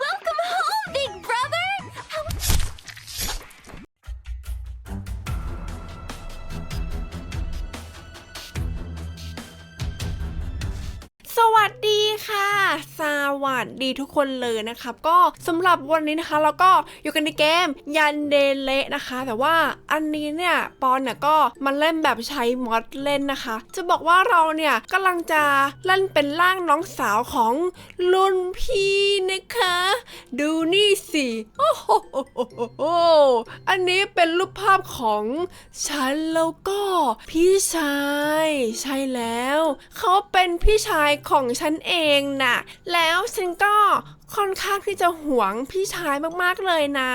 Welcome home, big brother! สวัสดีทุกคนเลยนะครับก็สำหรับวันนี้นะคะเราก็อยู่กันในเกมยันเดเลนะคะ แต่ว่าอันนี้เนี่ยปอนเนี่ยก็มันเล่นแบบใช้มอดเล่นนะคะ จะบอกว่าเราเนี่ยกำลังจะเล่นเป็นร่างน้องสาวของรุ่นพี่นะคะ ดูนี่สิโอ้โหอันนี้เป็นรูปภาพของฉันแล้วก็พี่ชาย ใช่แล้ว เขาเป็นพี่ชายของฉันเองน่ะแล้วฉันก็ค่อนข้างที่จะหวงพี่ชายมากๆเลยนะ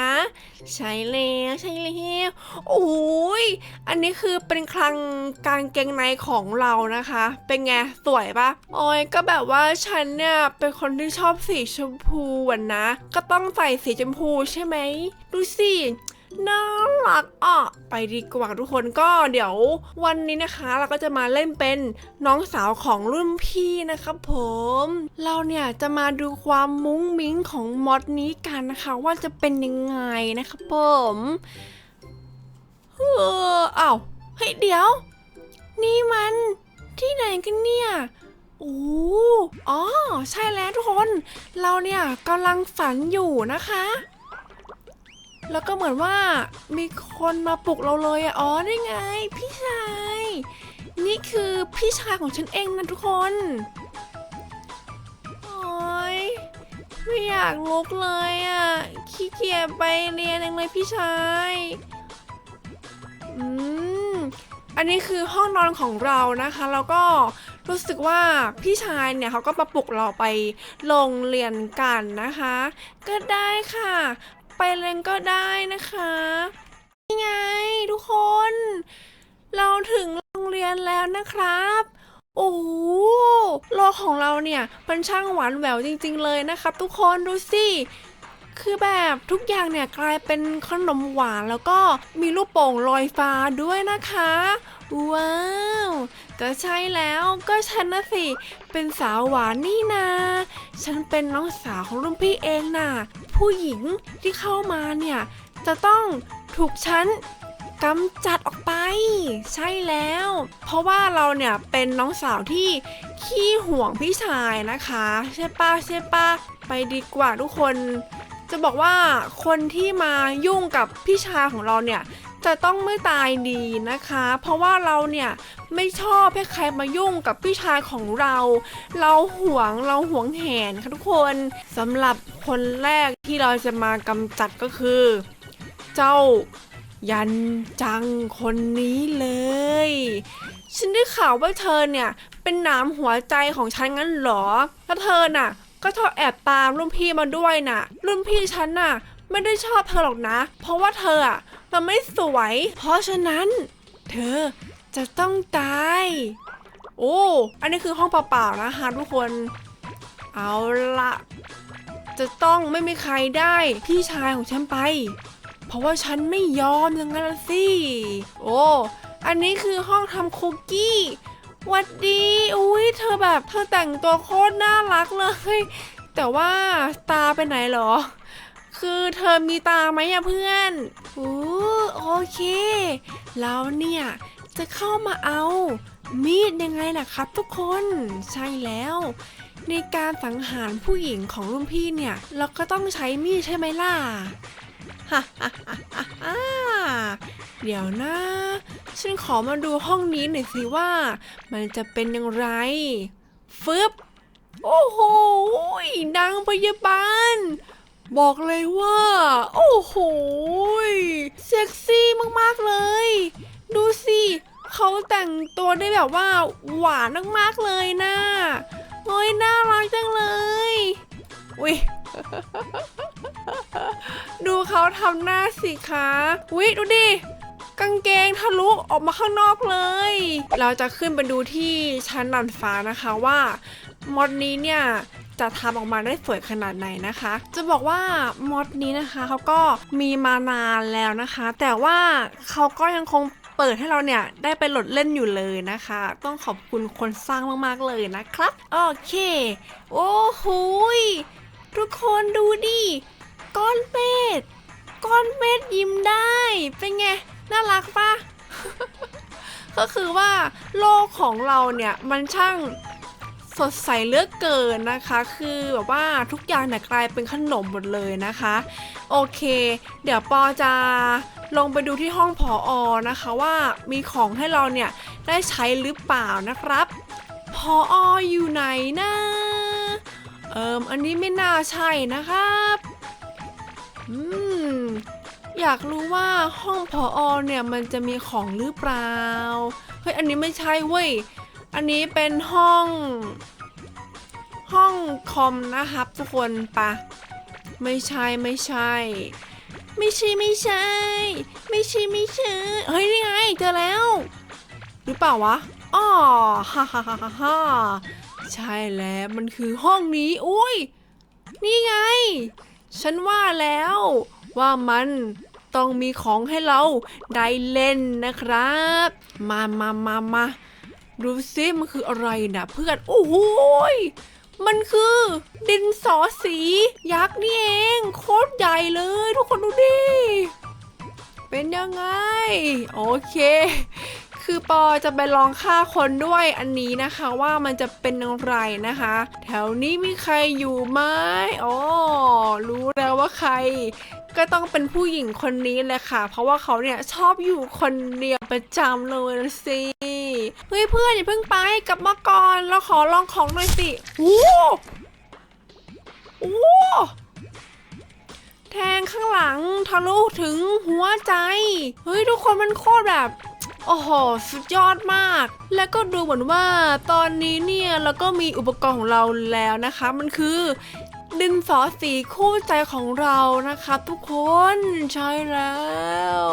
ใช่แล้วใช่แล้วโอ้ยอันนี้คือเป็นคลังกางเกงในของเรานะคะ เป็นไงสวยปะโอ้ยก็แบบว่าฉันเนี่ยเป็นคนที่ชอบสีชมพูนะ ก็ต้องใส่สีชมพูใช่ไหมดูสิ น่ารักอะไปดีกว่าทุกคนก็เดี๋ยววันนี้นะคะ เราก็จะมาเล่นเป็นน้องสาวของรุ่นพี่นะครับผม เราเนี่ยจะมาดูความมุ้งมิ้งของมอดนี้กันนะคะ ว่าจะเป็นยังไงนะครับผมเอออ้าวเฮ้ยเดี๋ยว นี่มันที่ไหนกันเนี่ยโอ้อ๋อ ใช่แล้วทุกคน เราเนี่ยกำลังฝันอยู่นะคะ แล้วก็เหมือนว่ามีคนมาปลุกเราเลยอะอ๋อนี่ไง พี่ชาย นี่คือพี่ชายของฉันเองนะทุกคน โอ้ยไม่อยากลุกเลยอะขี้เกียจไปเรียนเองเลยพี่ชาย อืม อันนี้คือห้องนอนของเรานะคะ แล้วก็รู้สึกว่าพี่ชายเนี่ยเขาก็มาปลุกเราไปโรงเรียนกันนะคะ ก็ได้ค่ะ ไปเรียนก็ได้นะคะนี่ไงทุกคน เราถึงโรงเรียนแล้วนะครับ โอ้โหโลกของเราเนี่ยมันช่างหวานแหววจริง ๆ เลยนะครับ ทุกคนดูสิคือแบบทุกอย่างเนี่ยกลายเป็นขนมหวานแล้วก็มีลูกโป่งลอยฟ้าด้วยนะคะ ว้าว ก็ใช่แล้วก็ฉันนะสิ เป็นสาวหวานนี่นา ฉันเป็นน้องสาวของรุ่นพี่เองน่ะ ผู้หญิงที่เข้ามาเนี่ย จะต้องถูกฉันกำจัดออกไป ใช่แล้ว เพราะว่าเราเนี่ยเป็นน้องสาวที่ขี้ห่วงพี่ชายนะคะ ใช่ปะใช่ปะไปดีกว่าทุกคน จะบอกว่าคนที่มายุ่งกับพี่ชายของเราเนี่ย จะต้องไม่ตายดีนะคะ เพราะว่าเราเนี่ยไม่ชอบให้ใครมายุ่งกับพี่ชายของเรา เราหวงเราหวงแหนค่ะทุกคนสำหรับคนแรกที่เราจะมากำจัดก็คือ เจ้ายันจังคนนี้เลย ฉันได้ข่าวว่าเธอเนี่ยเป็นหนามหัวใจของฉันงั้นเหรอ แล้วเธอน่ะ ก็ชอบแอบตามรุ่นพี่มาด้วยน่ะ รุ่นพี่ฉันน่ะ ไม่ได้ชอบเธอหรอกนะ เพราะว่าเธออะมันไม่สวย เพราะฉะนั้น เธอจะต้องตาย โอ้ อันนี้คือห้องเปล่าๆนะคะทุกคน เอาละจะต้องไม่มีใครได้พี่ชายของฉันไป เพราะว่าฉันไม่ยอมอย่างนั้นสิ โอ้ อันนี้คือห้องทำคุกกี้วัดดี อุ้ยเธอแบบเธอแต่งตัวโคตรน่ารักเลย แต่ว่าตาไปไหนหรอ คือเธอมีตาไหมอะเพื่อนอู้โอเค แล้วเนี่ยจะเข้ามาเอา มีดยังไงล่ะครับทุกคน ใช่แล้ว ในการสังหารผู้หญิงของรุ่นพี่เนี่ย เราก็ต้องใช้มีดใช่ไหมล่ะฮ่าฮ่าฮ่าเดี๋ยวนะ ฉันขอมาดูห้องนี้หน่อยสิว่า มันจะเป็นอย่างไร ฟึบ โอ้โหนางพยาบาล บอกเลยว่า โอ้โหเซ็กซี่มากๆเลย ดูสิเขาแต่งตัวได้แบบว่าหวานมากๆเลยนะโอ้ยน่ารักจังเลยอุ้ยดูเขาทำหน้าสิคะวิดูดิกางเกงทะลุออกมาข้างนอกเลย เราจะขึ้นไปดูที่ชั้นดันฟ้านะคะว่า มอดนี้เนี่ย จะทำออกมาได้สวยขนาดไหนนะคะ จะบอกว่ามอดนี้นะคะเขาก็มีมานานแล้วนะคะ แต่ว่าเขาก็ยังคงเปิดให้เราเนี่ยได้ไปโหลดเล่นอยู่เลยนะคะ ต้องขอบคุณคนสร้างมากๆเลยนะครับ โอเค โอ้โหทุกคนดูดิก้อนเมฆก้อนเมฆยิ้มได้ เป็นไง น่ารักปะก็คือว่าโลกของเราเนี่ยมันช่าง สดใสเลือกเกินนะคะ คือแบบว่าทุกอย่างเนี่ยกลายเป็นขนมหมดเลยนะคะ โอเค เดี๋ยวปอจะลงไปดูที่ห้องผออนะคะว่ามีของให้เราเนี่ยได้ใช้หรือเปล่านะครับผอออยู่ไหนนะเอิมอันนี้ไม่น่าใช่นะครับอืมอยากรู้ว่าห้องผออเนี่ยมันจะมีของหรือเปล่าเฮ้ยอันนี้ไม่ใช่เว้ย อันนี้เป็นห้อง ห้องคอมนะครับทุกคนปะไม่ใช่ไม่ใช่ ไม่ใช่ไม่ใช่ ไม่ใช่ไม่ใช่เฮ้ยนี่ไงเจอแล้ว หรือเปล่าวะอ๋อฮ่าฮ่าฮ่าฮ่าฮ่าใช่แล้วมันคือห้องนี้อุ้ยนี่ไง ฉันว่าแล้วว่ามันต้องมีของให้เราได้เล่นนะครับ มามามามา ดูซิมันคืออะไรนะเพื่อนโอ้โหยมันคือดินสอสียักษ์นี่เองโคตรใหญ่เลยทุกคนดูดิ เป็นยังไง โอเค คือปอจะไปลองฆ่าคนด้วยอันนี้นะคะว่ามันจะเป็นอย่างไรนะคะ แถวนี้มีใครอยู่ไหมอ๋อรู้แล้วว่าใครก็ต้องเป็นผู้หญิงคนนี้แหละค่ะ เพราะว่าเขาเนี่ยชอบอยู่คนเดียวประจำเลยสิเฮ้ยเพื่อนอย่าเพิ่งไปกลับมาก่อนเราขอลองของหน่อยสิโอ้โหโอ้โหแทงข้างหลังทะลุถึงหัวใจ เฮ้ยทุกคนมันโคตรแบบ โอ้โห สุดยอดมาก แล้วก็ดูเหมือนว่าตอนนี้เนี่ยเราก็มีอุปกรณ์ของเราแล้วนะคะ มันคือดินสอสีคู่ใจของเรานะคะทุกคนใช่แล้ว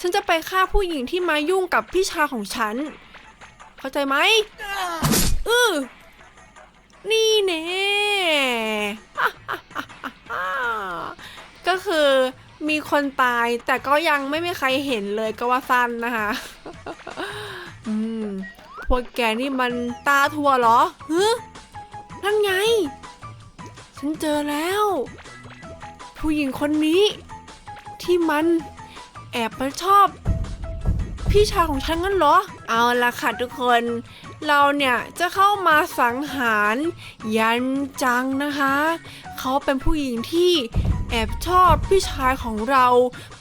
ฉันจะไปฆ่าผู้หญิงที่มายุ่งกับพี่ชายของฉัน เข้าใจไหมอือนี่เน่ก็คือ มีคนตาย แต่ก็ยังไม่มีใครเห็นเลยก็ว่าสั้นนะคะอืมพวกแกนี่มันตาถั่วเหรอฮึนั่นไง ฉันเจอแล้ว ผู้หญิงคนนี้ ที่มันแอบมาชอบ พี่ชายของฉันงั้นเหรอ เอาละค่ะทุกคน เราเนี่ยจะเข้ามาสังหารยันจังนะคะ เขาเป็นผู้หญิงที่ แอบชอบพี่ชายของเรา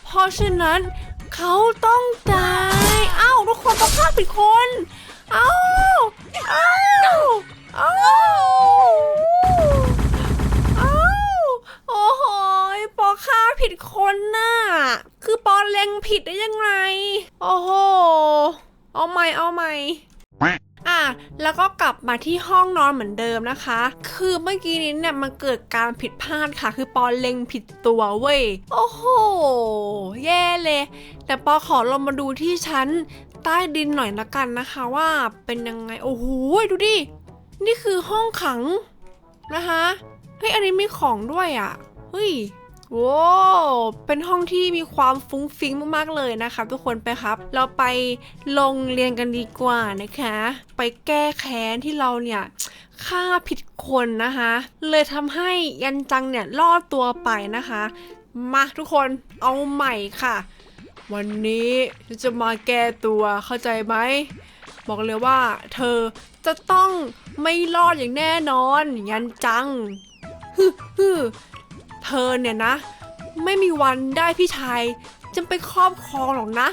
เพราะฉะนั้นเขาต้องตายเอ้าทุกคนต้องฆ่าผิดคนเอ้าเอ้าเอ้าเอ้าโอ้โหปอฆ่าผิดคนน่ะคือปอเล็งผิดได้ยังไง โอ้โหเอาใหม่เอาใหม่ อะแล้วก็กลับมาที่ห้องนอนเหมือนเดิมนะคะ คือเมื่อกี้นี้เนี่ยมันเกิดการผิดพลาดค่ะ คือปอเล็งผิดตัวเว้ย โอ้โห แย่เลย แต่ปอขอลงมาดูที่ชั้นใต้ดินหน่อยละกันนะคะว่าเป็นยังไง โอ้โห ดูดิ นี่คือห้องขังนะคะ เฮ้ย อันนี้มีของด้วยอะ่ะ เฮ้ย โว้วเป็นห้องที่มีความฟุ้งฟิ้งมากๆเลยนะคะทุกคนไปครับ เราไปลงเรียนกันดีกว่านะคะ ไปแก้แค้นที่เราเนี่ยฆ่าผิดคนนะคะ เลยทำให้ยันจังเนี่ยรอดตัวไปนะคะ มาทุกคนเอาใหม่ค่ะ วันนี้จะมาแก้ตัวเข้าใจไหมบอกเลยว่า เธอจะต้องไม่รอดอย่างแน่นอน ยันจังฮึฮึ เธอเนี่ยนะ ไม่มีวันได้พี่ชายจะไปครอบครองหรอกนะ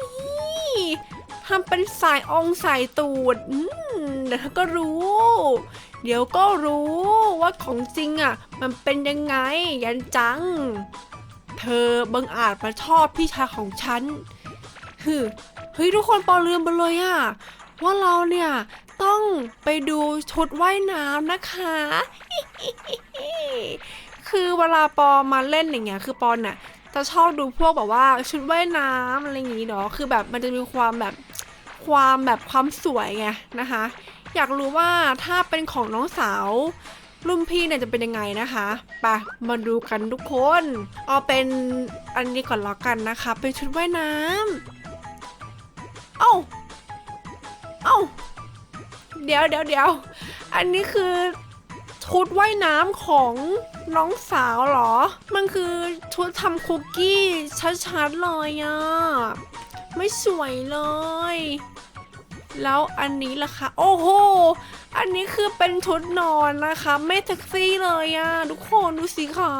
นี่ทำเป็นสายองสายตูดเดี๋ยวเธอก็รู้ เดี๋ยวก็รู้ว่าของจริงอะ มันเป็นยังไงยันจัง เธอบังอาจมาชอบพี่ชายของฉันฮึเฮ้ยทุกคนปอลืมไปเลยอะว่าเราเนี่ยต้องไปดูชุดว่ายน้ำนะคะ คือเวลาปอมาเล่นอย่างเงี้ยคือปอนน่ะจะชอบดูพวกแบบว่าชุดว่ายน้ำอะไรอย่างงี้เนาะคือแบบมันจะมีความแบบความแบบความสวยไงนะคะ อยากรู้ว่าถ้าเป็นของน้องสาวรุ่นพี่เนี่ยจะเป็นยังไงนะคะไปมาดูกันทุกคน เอาเป็นอันนี้ก่อนแล้วกันนะคะ เป็นชุดว่ายน้ำเอ้า เอ้า เดี๋ยวเดี๋ยวเดี๋ยว อันนี้คือชุดว่ายน้ำของ น้องสาวเหรอ มันคือชุดทำคุกกี้ชัดๆเลยอะไม่สวยเลย แล้วอันนี้ล่ะคะโอ้โห อันนี้คือเป็นชุดนอนนะคะ ไม่เซ็กซี่เลยอะทุกคนดูสิคะ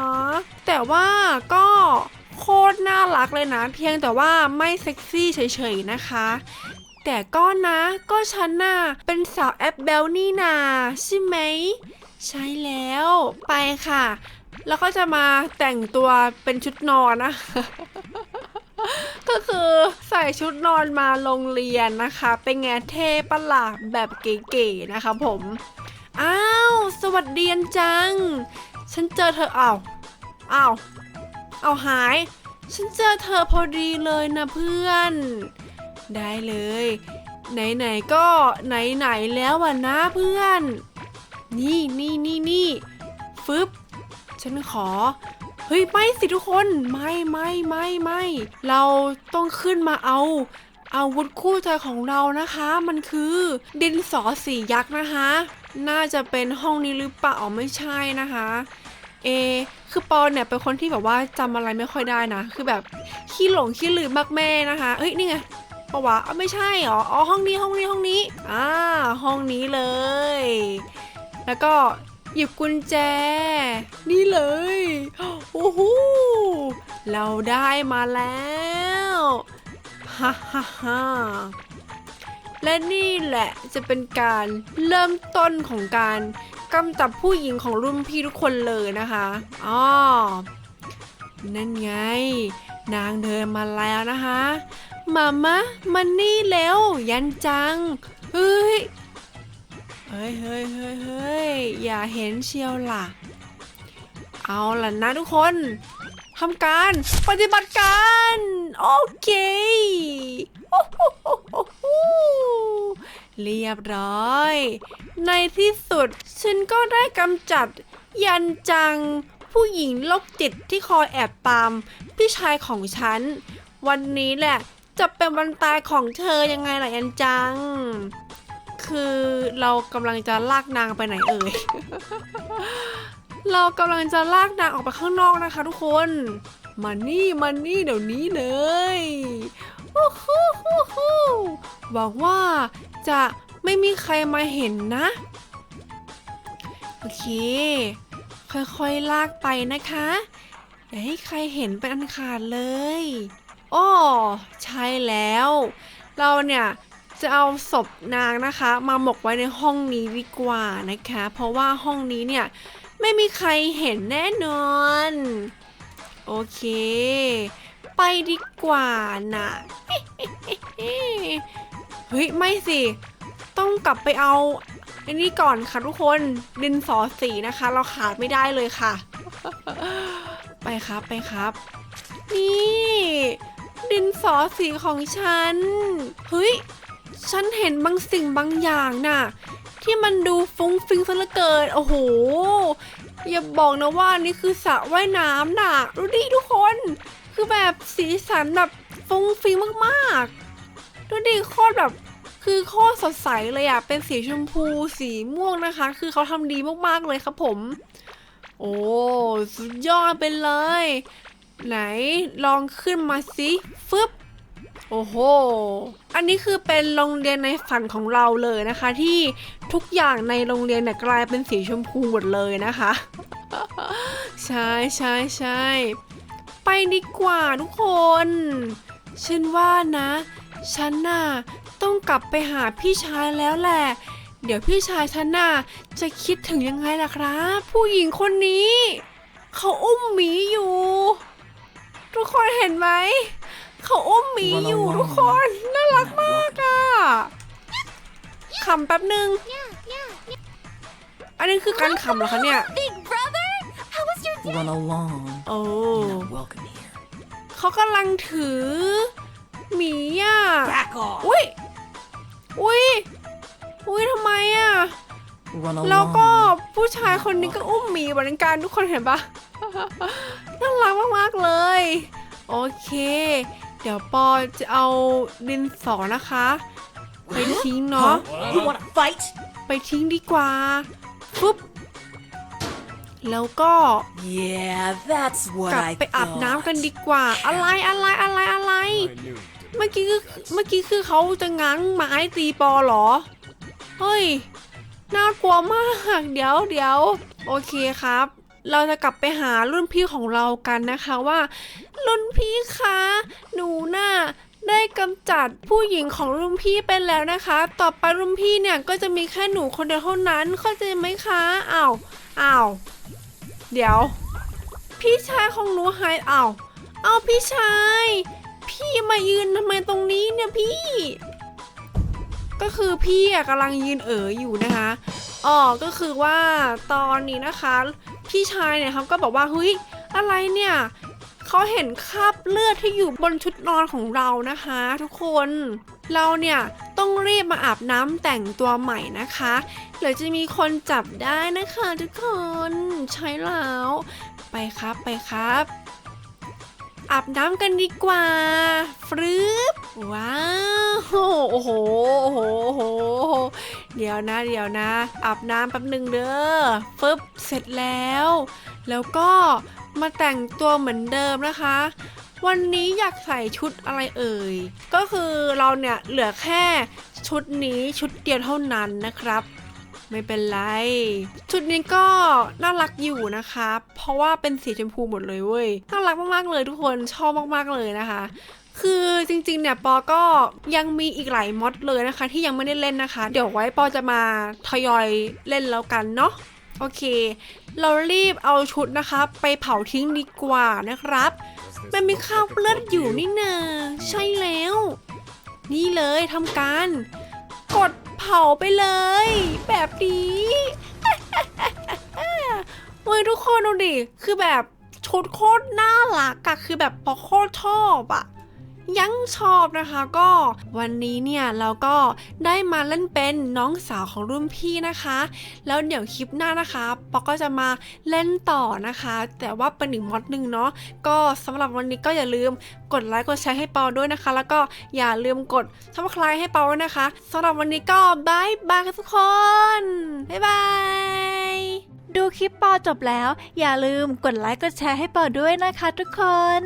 แต่ว่าก็โคตรน่ารักเลยนะ เพียงแต่ว่าไม่เซ็กซี่เฉยๆนะคะ แต่ก็นะก็ฉันน่ะเป็นสาวแอปเบลนี่นาใช่ไหม ใช่แล้วไปค่ะ แล้วก็จะมาแต่งตัวเป็นชุดนอนนะ ก็คือใส่ชุดนอนมาโรงเรียนนะคะ เป็นไงเท่ประหลาดแบบเก๋ๆนะคะผม อ้าว สวัสดีอันจัง ฉันเจอเธออ้าวอ้าวเอาหาย ฉันเจอเธอพอดีเลยนะเพื่อน ได้เลย ไหนๆก็ไหนๆแล้วอะนะเพื่อน นี่นี่นี่นี่ฟึบฉันขอ เฮ้ยไม่สิทุกคนไม่ไม่ไม่ไม่เราต้องขึ้นมาเอาอาวุธคู่ใจของเรานะคะ มันคือดินสอสียักษ์นะคะ น่าจะเป็นห้องนี้หรือเปล่าไม่ใช่นะคะเอคือปอนเนี่ยเป็นคนที่แบบว่าจำอะไรไม่ค่อยได้นะ คือแบบขี้หลงขี้ลืมมากแม่นะคะเอ้ยนี่ไงปะวะอ้าไม่ใช่หรออ๋อห้องนี้ห้องนี้ห้องนี้อ่าห้องนี้เลย แล้วก็หยิบกุญแจ นี่เลย โอ้โหเราได้มาแล้วฮ่าฮ่าฮ่าและนี่แหละจะเป็นการเริ่มต้นของการกำจับผู้หญิงของรุ่นพี่ทุกคนเลยนะคะอ๋อนั่นไง นางเดินมาแล้วนะคะมามะมันนี่แล้วยันจัง เฮ้ย ฮ้ยเฮ้ยเฮ้ยเฮ้ยอย่าเห็นเชียวล่ะ เอาล่ะนะทุกคนทำการปฏิบัติการ โอเคโอ้โหเรียบร้อย ในที่สุด ฉันก็ได้กำจัด ยันจัง ผู้หญิงโรคจิตที่คอยแอบตาม พี่ชายของฉัน วันนี้แหละ จะเป็นวันตายของเธอยังไงล่ะยันจัง คือเรากำลังจะลากนางไปไหนเอ่ย เรากำลังจะลากนางออกไปข้างนอกนะคะ ทุกคนมานี่มานี่เดี๋ยวนี้เลยโอ้โหหวังว่าจะไม่มีใครมาเห็นนะ โอเค ค่อยๆลากไปนะคะอย่าให้ใครเห็นเป็นอันขาดเลยอ้อใช่แล้ว เราเนี่ย จะเอาศพนางนะคะ มาหมกไว้ในห้องนี้ดีกว่านะคะ เพราะว่าห้องนี้เนี่ยไม่มีใครเห็นแน่นอน โอเค ไปดีกว่านะเฮ้ยไม่สิ ต้องกลับไปเอาอันนี้ก่อนค่ะทุกคนดินสอสีนะคะ เราขาดไม่ได้เลยค่ะ ไปครับไปครับ นี่ ดินสอสีของฉันเฮ้ย ฉันเห็นบางสิ่งบางอย่างน่ะ ที่มันดูฟุ้งฟิ้งซะเหลือเกิน โอ้โห อย่าบอกนะว่านี่คือสระว่ายน้ำน่ะ ดูดิทุกคน คือแบบสีสันแบบฟุ้งฟิ้งมากๆ ดูดิโคตรแบบคือโคตรสดใสเลยอะเป็นสีชมพูสีม่วงนะคะ คือเขาทำดีมากๆเลยครับผม โอ้สุดยอดไปเลย ไหนลองขึ้นมาสิฟึบ โอ้โห อันนี้คือเป็นโรงเรียนในฝันของเราเลยนะคะ ที่ทุกอย่างในโรงเรียนเนี่ยกลายเป็นสีชมพูหมดเลยนะคะ ใช่ใช่ใช่ไปดีกว่าทุกคนฉันว่านะ ฉันน่ะต้องกลับไปหาพี่ชายแล้วแหละ เดี๋ยวพี่ชายฉันน่ะจะคิดถึงยังไงล่ะครับ ผู้หญิงคนนี้ เขาอุ้มหมีอยู่ ทุกคนเห็นไหม เขาอุ้มหมีอยู่ทุกคน น่ารักมากอะขำแป๊บนึง Yeah, yeah, yeah. อันนี้คือการขำเหรอคะเนี่ย Big brother, how was your day? Run along. โอ้ You're not welcome here. เขากำลังถือหมีอะ Back off. อุ้ย อุ้ย อุ้ยทำไมอะ Run แล้วก็ along. ผู้ชายคนนี้ก็อุ้มหมีเหมือนกันทุกคนเห็นปะ น่ารักมากๆเลย โอเค เดี๋ยวปอจะเอาดินสอนะคะ ไปทิ้งเนาะ You wanna fight? ไปทิ้งดีกว่าฟึบแล้วก็ Yeah, that's ก what ลับ I ไปอาบน้ำ thought. กันดีกว่า อะไรอะไรอะไรอะไร เมื่อกี้คือเมื่อกี้คือเขาจะง้างไม้ตีปอเหรอ เฮ้ย น่ากลัวมาก เดี๋ยวเดี๋ยวโอเคครับ เราจะกลับไปหารุ่นพี่ของเรากันนะคะว่า รุ่นพี่คะหนูน่ะได้กำจัดผู้หญิงของรุ่นพี่ไปแล้วนะคะ ต่อไปรุ่นพี่เนี่ยก็จะมีแค่หนูคนเดียวเท่านั้นเข้าใจไหมคะอ้าวอ้าวเดี๋ยว พี่ชายของหนูหายอ้าวอ้าวพี่ชาย พี่มายืนทำไมตรงนี้เนี่ยพี่ ก็คือพี่กำลังยืนเอ๋ออยู่นะคะอ๋อก็คือว่าตอนนี้นะคะ พี่ชายเนี่ยเขาก็บอกว่าเฮ้ยอะไรเนี่ยเขาเห็นคราบเลือดที่อยู่บนชุดนอนของเรานะคะ ทุกคนเราเนี่ยต้องรีบมาอาบน้ำแต่งตัวใหม่นะคะเดี๋ยวจะมีคนจับได้นะคะทุกคนใช่แล้วไปครับไปครับอาบน้ำกันดีกว่าฟรึบว้าวโอ้โหโอ้โหโอ้โห เดี๋ยวนะเดี๋ยวนะอาบน้ำแป๊บหนึ่งเด้อฟึบเสร็จแล้ว แล้วก็มาแต่งตัวเหมือนเดิมนะคะ วันนี้อยากใส่ชุดอะไรเอ่ย ก็คือเราเนี่ยเหลือแค่ชุดนี้ชุดเดียวเท่านั้นนะครับ ไม่เป็นไร ชุดนี้ก็น่ารักอยู่นะคะเพราะว่าเป็นสีชมพูหมดเลยเว้ยน่ารักมากๆเลยทุกคนชอบมากๆเลยนะคะ คือจริงๆเนี่ยปอก็ยังมีอีกหลายมอดเลยนะคะ ที่ยังไม่ได้เล่นนะคะ เดี๋ยวไว้ปอจะมาทยอยเล่นแล้วกันเนาะโอเค เรารีบเอาชุดนะคะ ไปเผาทิ้งดีกว่านะครับ มันมีข้าวเลือดอยู่นี่นาใช่แล้ว นี่เลยทำการ กดเผาไปเลย แบบนี้เฮ้ยทุกคนดูดิ คือแบบชุดโคตรน่ารักอะคือแบบพอโคตรชอบอะ ยังชอบนะคะก็วันนี้เนี่ยเราก็ได้มาเล่นเป็นน้องสาวของรุ่นพี่นะคะ แล้วเดี๋ยวคลิปหน้านะคะปอก็จะมาเล่นต่อนะคะ แต่ว่าเป็นอีกมอดหนึ่งเนาะก็สำหรับวันนี้ก็อย่าลืมกดไลค์กดแชร์ให้ปอด้วยนะคะ แล้วก็อย่าลืมกดซับสไครต์ให้ปอด้วยนะคะสำหรับวันนี้ก็บายบายทุกคนบ๊ายบายดูคลิปปอจบแล้ว อย่าลืมกดไลค์กดแชร์ให้ปอด้วยนะคะ ทุกคน